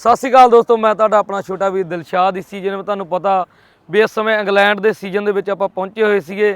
ਸਤਿ ਸ਼੍ਰੀ ਅਕਾਲ ਦੋਸਤੋ, ਮੈਂ ਤੁਹਾਡਾ ਆਪਣਾ ਛੋਟਾ ਵੀਰ ਦਿਲਸ਼ਾਦ ਇਸ ਸੀਜ਼ਨ ਤੁਹਾਨੂੰ ਪਤਾ ਵੀ ਇਸ ਸਮੇਂ ਇੰਗਲੈਂਡ ਦੇ ਸੀਜ਼ਨ ਦੇ ਵਿੱਚ ਆਪਾਂ ਪਹੁੰਚੇ ਹੋਏ ਸੀਗੇ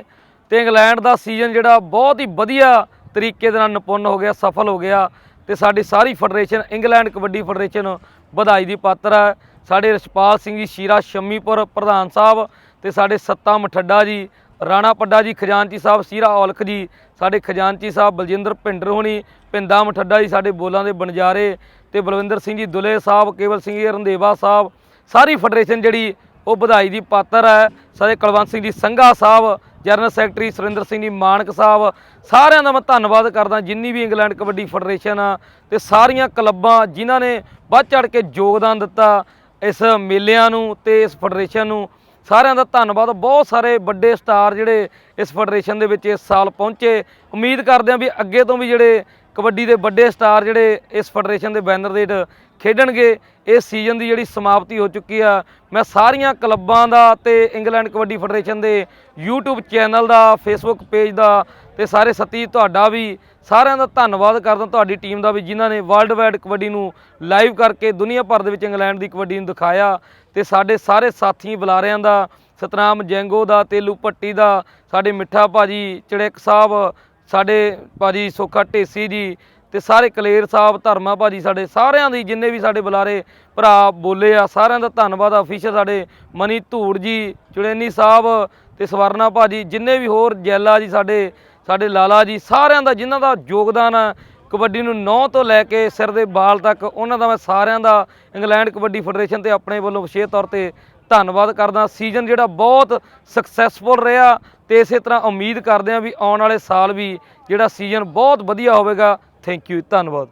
ਤੇ ਇੰਗਲੈਂਡ ਦਾ ਸੀਜ਼ਨ ਜਿਹੜਾ ਬਹੁਤ ਹੀ ਵਧੀਆ ਤਰੀਕੇ ਦੇ ਨਾਲ ਨਿਪੁੰਨ ਹੋ ਗਿਆ, ਸਫਲ ਹੋ ਗਿਆ ਤੇ ਸਾਡੀ ਸਾਰੀ ਫੈਡਰੇਸ਼ਨ, ਇੰਗਲੈਂਡ ਕਬੱਡੀ ਫੈਡਰੇਸ਼ਨ ਵਧਾਈ ਦੀ ਪਾਤਰ ਹੈ। ਸਾਡੇ ਰਛਪਾਲ ਸਿੰਘ ਜੀ, ਸ਼ੀਰਾ ਸ਼ੰਮੀਪੁਰ ਪ੍ਰਧਾਨ ਸਾਹਿਬ ਤੇ ਸਾਡੇ ਸੱਤਾ ਮਠੱਡਾ ਜੀ ਰਾਣਾ ਪੱਡਾ ਜੀ, ਖਜ਼ਾਨਚੀ ਸਾਹਿਬ, ਸੀਰਾ ਔਲਖ ਜੀ, ਸਾਡੇ ਖਜ਼ਾਨਚੀ ਸਾਹਿਬ ਬਲਜਿੰਦਰ ਭਿੰਡਰ ਹੋਣੀ ਪਿੰਦਾ ਮਠੱਡਾ ਜੀ, ਸਾਡੇ ਬੋਲਾਂ ਦੇ ਬਣਜਾਰੇ ਤੇ ਬਲਵਿੰਦਰ ਸਿੰਘ ਜੀ, ਦੁਲੇ ਸਾਹਿਬ, ਕੇਵਲ ਸਿੰਘ ਜੀ, ਰੰਧੇਵਾ ਸਾਹਿਬ, ਸਾਰੀ ਫੈਡਰੇਸ਼ਨ ਜਿਹੜੀ ਉਹ ਵਧਾਈ ਦੀ ਪਾਤਰ ਹੈ। ਸਾਡੇ ਕੁਲਵੰਤ ਸਿੰਘ ਜੀ, ਸੰਘਾ ਸਾਹਿਬ, ਜਨਰਲ ਸੈਕਟਰੀ ਸੁਰਿੰਦਰ ਸਿੰਘ ਜੀ, ਮਾਨਕ ਸਾਹਿਬ, ਸਾਰਿਆਂ ਦਾ ਮੈਂ ਧੰਨਵਾਦ ਕਰਦਾ, ਜਿੰਨੀ ਵੀ ਇੰਗਲੈਂਡ ਕਬੱਡੀ ਫੈਡਰੇਸ਼ਨ ਆ ਤੇ ਸਾਰੀਆਂ ਕਲੱਬਾਂ ਜਿਨ੍ਹਾਂ ਨੇ ਵੱਧ ਚੜ ਕੇ ਯੋਗਦਾਨ ਦਿੱਤਾ ਇਸ ਮੇਲਿਆਂ ਨੂੰ ਤੇ ਇਸ ਫੈਡਰੇਸ਼ਨ ਨੂੰ। ਸਾਰਿਆਂ ਦਾ ਧੰਨਵਾਦ। ਬਹੁਤ ਸਾਰੇ ਵੱਡੇ ਸਟਾਰ ਜਿਹੜੇ ਇਸ ਫੈਡਰੇਸ਼ਨ ਦੇ ਵਿੱਚ ਇਸ ਸਾਲ ਪਹੁੰਚੇ। ਉਮੀਦ ਕਰਦੇ ਹਾਂ ਵੀ ਅੱਗੇ ਤੋਂ ਵੀ ਜਿਹੜੇ ਕਬੱਡੀ ਦੇ ਵੱਡੇ ਸਟਾਰ ਜਿਹੜੇ ਇਸ ਫੈਡਰੇਸ਼ਨ ਦੇ ਬੈਨਰ ਦੇ ਹੇਠ ਖੇਡਣਗੇ, ਇਸ ਸੀਜ਼ਨ ਦੀ ਜਿਹੜੀ ਸਮਾਪਤੀ ਹੋ ਚੁੱਕੀ ਆ, ਮੈਂ ਸਾਰੀਆਂ ਕਲੱਬਾਂ ਦਾ ਤੇ ਇੰਗਲੈਂਡ ਕਬੱਡੀ ਫੈਡਰੇਸ਼ਨ ਦੇ YouTube ਚੈਨਲ ਦਾ, Facebook ਪੇਜ ਦਾ ਤੇ ਸਾਰੇ ਸਤੀ ਤੁਹਾਡਾ ਵੀ ਸਾਰਿਆਂ ਦਾ ਧੰਨਵਾਦ ਕਰਦਾ ਤੁਹਾਡੀ ਟੀਮ ਦਾ ਵੀ, ਜਿਨ੍ਹਾਂ ਨੇ ਵਰਲਡ ਵਾਈਡ ਕਬੱਡੀ ਨੂੰ ਲਾਈਵ ਕਰਕੇ ਦੁਨੀਆ ਭਰ ਦੇ ਵਿੱਚ ਇੰਗਲੈਂਡ ਦੀ ਕਬੱਡੀ ਨੂੰ ਦਿਖਾਇਆ ਤੇ ਸਾਡੇ ਸਾਰੇ ਸਾਥੀ ਬੁਲਾਰਿਆਂ ਦਾ, ਸਤਨਾਮ ਜੈਂਗੋ ਦਾ, ਤੇਲੂ ਭੱਟੀ ਦਾ, ਸਾਡੇ ਮਿੱਠਾ ਭਾਜੀ ਚੜਿਕ ਸਾਹਿਬ ਸਾਡੇ ਭਾਜੀ ਸੋਖਾ ਢੇਸੀ ਜੀ ਤੇ ਸਾਰੇ ਕਲੇਰ ਸਾਹਿਬ, ਧਰਮਾ ਭਾਜੀ ਸਾਡੇ ਸਾਰਿਆਂ ਦੀ, ਜਿੰਨੇ ਵੀ ਸਾਡੇ ਬੁਲਾਰੇ ਭਰਾ ਬੋਲੇ ਆ, ਸਾਰਿਆਂ ਦਾ ਧੰਨਵਾਦ ਅਫੀਸ਼ਰ ਸਾਡੇ ਮਨੀ ਧੂੜ ਜੀ, ਚੁੜੈਨੀ ਸਾਹਿਬ ਤੇ ਸਵਰਨਾ ਭਾਜੀ, ਜਿੰਨੇ ਵੀ ਹੋਰ ਜੈਲਾ ਜੀ ਸਾਡੇ ਸਾਡੇ ਲਾਲਾ ਜੀ, ਸਾਰਿਆਂ ਦਾ ਜਿਨ੍ਹਾਂ ਦਾ ਯੋਗਦਾਨ ਆ ਕਬੱਡੀ ਨੂੰ ਨੌ ਤੋਂ ਲੈ ਕੇ ਸਿਰ ਦੇ ਬਾਲ ਤੱਕ ਉਹਨਾਂ ਦਾ ਮੈਂ ਸਾਰਿਆਂ ਦਾ ਇੰਗਲੈਂਡ ਕਬੱਡੀ ਫੈਡਰੇਸ਼ਨ ਤੇ ਆਪਣੇ ਵੱਲੋਂ ਵਿਸ਼ੇਸ਼ ਤੌਰ ਤੇ ਧੰਨਵਾਦ ਕਰਦਾ। ਸੀਜ਼ਨ ਜਿਹੜਾ ਬਹੁਤ ਸਕਸੈਸਫੁਲ ਰਿਹਾ ਤੇ ਇਸੇ ਤਰ੍ਹਾਂ ਉਮੀਦ ਕਰਦੇ ਹਾਂ ਵੀ ਆਉਣ ਵਾਲੇ ਸਾਲ ਵੀ ਜਿਹੜਾ ਸੀਜ਼ਨ ਬਹੁਤ ਵਧੀਆ ਹੋਵੇਗਾ। ਥੈਂਕ ਯੂ ਧੰਨਵਾਦ।